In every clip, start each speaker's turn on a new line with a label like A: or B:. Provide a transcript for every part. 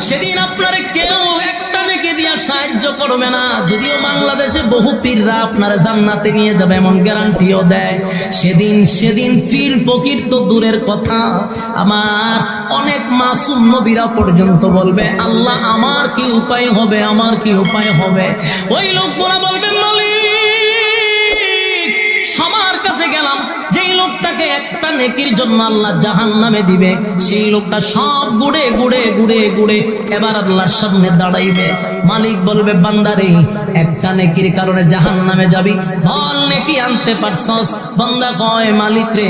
A: সেদিন আপনার কেউ একটা সাহায্য করবে না। যদিও বাংলাদেশে বহু পীররা আপনার জান্নাতে নিয়ে যাবে, এমন গ্যারান্টিও দেয়। সেদিন সেদিন পীর তো দূরের কথা। আমার অনেক মাসুম নবীরা পর্যন্ত বলবে, আল্লাহ, আমার কি উপায় হবে? আমার কি উপায় হবে? ওই লোকগুলা বলবে লোকটাকে একটা নেকির জন্য আল্লাহ জাহান নামে দিবে। সেই লোকটা সব গুড়ে গুড়ে গুড়ে গুড়ে এবার আল্লাহর সামনে দাঁড়াইবে। মালিক বলবে, বান্দারে, একটা নেকির কারণে জাহান নামে যাবি? বল, নেকি আনতে পারছস? বান্দা কয়, মালিক রে,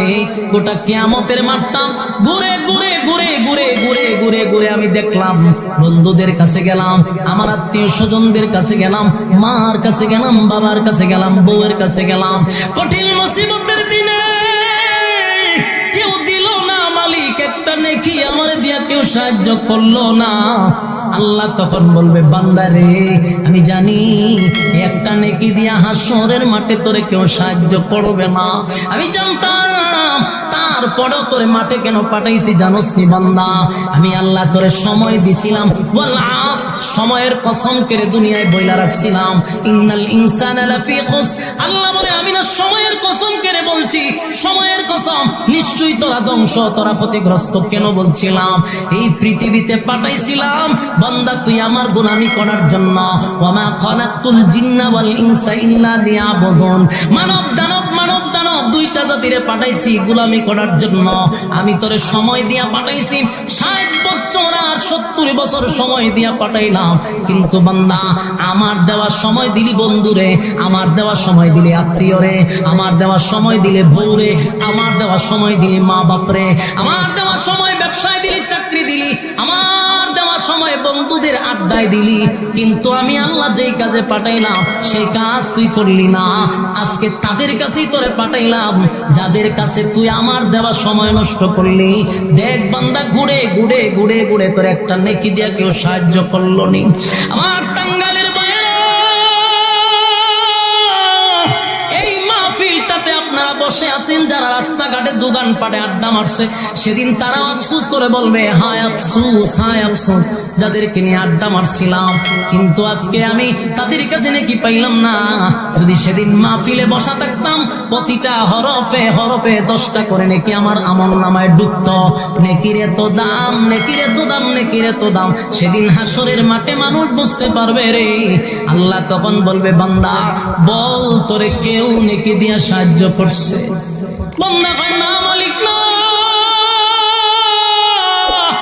A: গোটা কিয়ামতের মাঠটা ঘুরে ঘুরে ঘুরে ঘুরে ঘুরে ঘুরে ঘুরে আমি দেখলাম, বন্ধুদের কাছে গেলাম, আমার আত্মীয় স্বজনদের কাছে গেলাম, মার কাছে গেলাম, বাবার কাছে গেলাম, বউয়ের কাছে গেলাম। কঠিন মুসিবতের দিনে কেউ সাহায্য করল না। আল্লাহ তখন বলবে বান্দারে আমি জানি একটা নেকি দিয়া হাসরের মাঠে তোরে কেউ সাহায্য করবে না। আমি জানতাম আমি সময়ের কসম করে দুনিয়ায় বইলা রাখছিলাম। ইন্নাল ইনসানা আল্লাহ বলে, আমি না সময়ের বলছি, সময়ের কসম, নিশ্চয়ই তোরা ধ্বংস, তোরা ক্ষতিগ্রস্ত, কেন বলছিলাম? এই পৃথিবীতে পাঠাইছিলাম, বান্দা, তুই আমার গোলামি করার জন্য। মানব, দানব মানব, দানব, দুইটা জাতিরে পাঠাইছি গোলামি করার জন্য। আমি তোরে সময় দিয়া পাঠাইছি, ষাট বছর আর সত্তর বছর সময় দিয়া পাঠাইলাম। কিন্তু বান্দা, আমার দেওয়া সময় দিলি বন্ধুরে, আমার দেওয়া সময় দিলি আত্মীয়রে, আমার দেওয়া সময় দিলে বউরে আমার দেওয়া সময় দিলি মা বাপরে। আমার দেওয়া সময় ব্যবসায় দিলি, চাকরি দিলি। আমার দেওয়া সময় বন্ধুদের আড্ডায় দিলি। কিন্তু আমি আল্লাহ যেই কাজে পাঠাইলাম, সেই কাজ তুই করলি না। আজকে তাদের কাছেই তোরে পাঠাইলাম, যাদের কাছে তুই আমার দেওয়া সময় নষ্ট করলি। দেখ বান্দা, ঘুরে ঘুরে ঘুরে ঘুরে তোর একটা নেকি দিয়া কেউ সাহায্য করল নি। আমার টাঙ্গালের আছেন যারা রাস্তাঘাটে দোকান পাটে আড্ডা মারছে। সেদিন তারা আফসুস করে বলবে, হায় আফসুস হায় আফসুস, যাদেরকে নিয়ে আড্ডা মারছিলাম। কিন্তু আজকে আমি তাদের কাছে নাকি পাইলাম না। যদি সেদিন মাহফিলে বসা থাকতাম, প্রতিটা হরফে হরফে দশটা করে নাকি আমার আমল নামায় ডুবত। নেকির এত দাম নেকির এত দাম নেকির এত দাম। সেদিন হাসরের মাঠে মানুষ বুঝতে পারবে রে। আল্লাহ তখন বলবে, বান্দা, বল, তোরে কেউ নেকি দিয়া সাহায্য করছে। болмаған амал